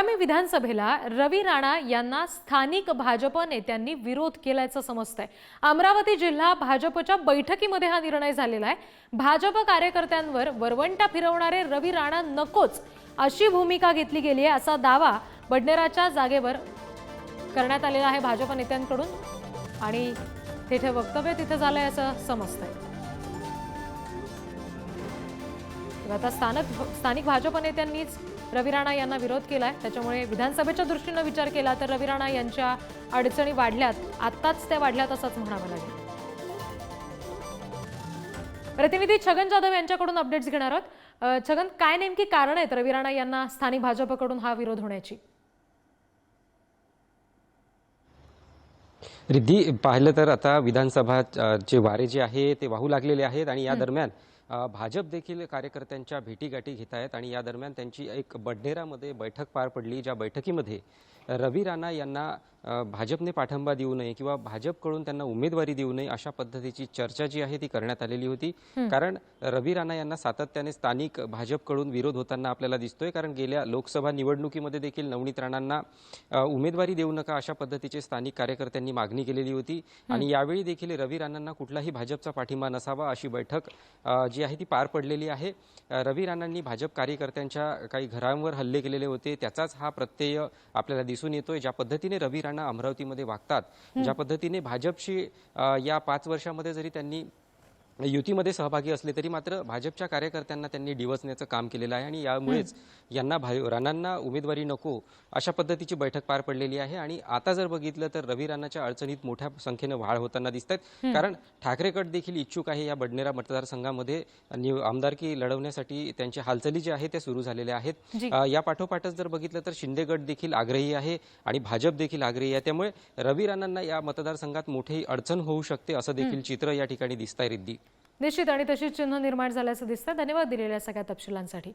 आगामी विधानसभेला रवी राणा यांना स्थानिक भाजप नेत्यांनी विरोध केल्याचं समजतंय. अमरावती जिल्हा भाजपच्या बैठकीमध्ये हा निर्णय झालेला आहे. भाजप कार्यकर्त्यांवर वरवंटा फिरवणारे रवी राणा नकोच अशी भूमिका घेतली गेली आहे असा दावा बडनेराच्या जागेवर करण्यात आलेला आहे भाजप नेत्यांकडून. आणि तिथे वक्तव्य तिथे झालंय असं समजतंय. आता स्थानक स्थानिक भाजप नेत्यांनीच रवी राणा यांना विरोध केलाय. त्याच्यामुळे विधानसभेच्या दृष्टीनं विचार केला तर रवी राणा यांच्या अडचणी वाढल्यात. आत्ताच त्या वाढल्यात असंच म्हणावं लागेल. प्रतिनिधी छगन जाधव यांच्याकडून अपडेट्स घेणार आहोत. छगन काय नेमकी कारण आहेत रवी राणा यांना स्थानिक भाजपकडून हा विरोध होण्याची? रिद्धी पाहिलं तर आता विधानसभा अ, चे वारे जे आहे ते वाहू लागलेले आहेत आणि या दरम्यान भाजप देखील कार्यकर्त्यांच्या भेटीगाठी घेत आहेत आणि या दरम्यान त्यांची एक बडनेरामध्ये बैठक पार पडली. ज्या बैठकीमध्ये रवी राणा यांना भाजपने पाठिंबा देऊ नये किंवा भाजपकडून त्यांना उमेदवारी देऊ नये अशा पद्धतीची चर्चा जी आहे ती करण्यात आलेली होती. कारण रवी राणा यांना सातत्याने स्थानिक भाजपकडून विरोध होताना आपल्याला दिसतोय. कारण गेल्या लोकसभा निवडणुकीमध्ये देखील नवनीत राणांना उमेदवारी देऊ नका अशा पद्धतीचे स्थानिक कार्यकर्त्यांनी मागणी केलेली होती. आणि यावेळी देखील रवी राणांना कुठलाही भाजपचा पाठिंबा नसावा अशी बैठक जी आहे ती पार पडलेली आहे. रवी राणांनी भाजप कार्यकर्त्यांच्या काही घरांवर हल्ले केलेले होते. त्याचाच हा प्रत्यय आपल्याला दिसून येतोय. ज्या पद्धतीने रवी राणा अमरावतीमध्ये वागतात. ज्या पद्धतीने भाजपशी या पाच वर्षामध्ये जरी त्यांनी युतीमध्ये सहभागी असले तरी मात्र भाजपच्या कार्यकर्त्यांना त्यांनी डिवचण्याचं काम केलेलं आहे आणि यामुळेच यांना राणांना उमेदवारी नको अशा पद्धतीची बैठक पार पडलेली आहे. आणि आता जर बघितलं तर रवी राणाच्या अडचणीत मोठ्या संख्येनं वाढ होताना दिसत आहेत. कारण ठाकरे गट देखील इच्छुक आहे या बडनेरा मतदारसंघामध्ये आमदारकी लढवण्यासाठी त्यांची हालचाली ज्या आहेत त्या सुरू झालेल्या आहेत. जी. या पाठोपाठच जर बघितलं तर शिंदे गट देखील आग्रही आहे आणि भाजप देखील आग्रही आहे. त्यामुळे रवी राणांना या मतदारसंघात मोठी अडचण होऊ शकते असं देखील चित्र या ठिकाणी दिसतंय रिद्धी. निश्चित आणि तशीच चिन्ह निर्माण झाल्याचं दिसतं. धन्यवाद दिलेल्या सगळ्या तपशिलांसाठी.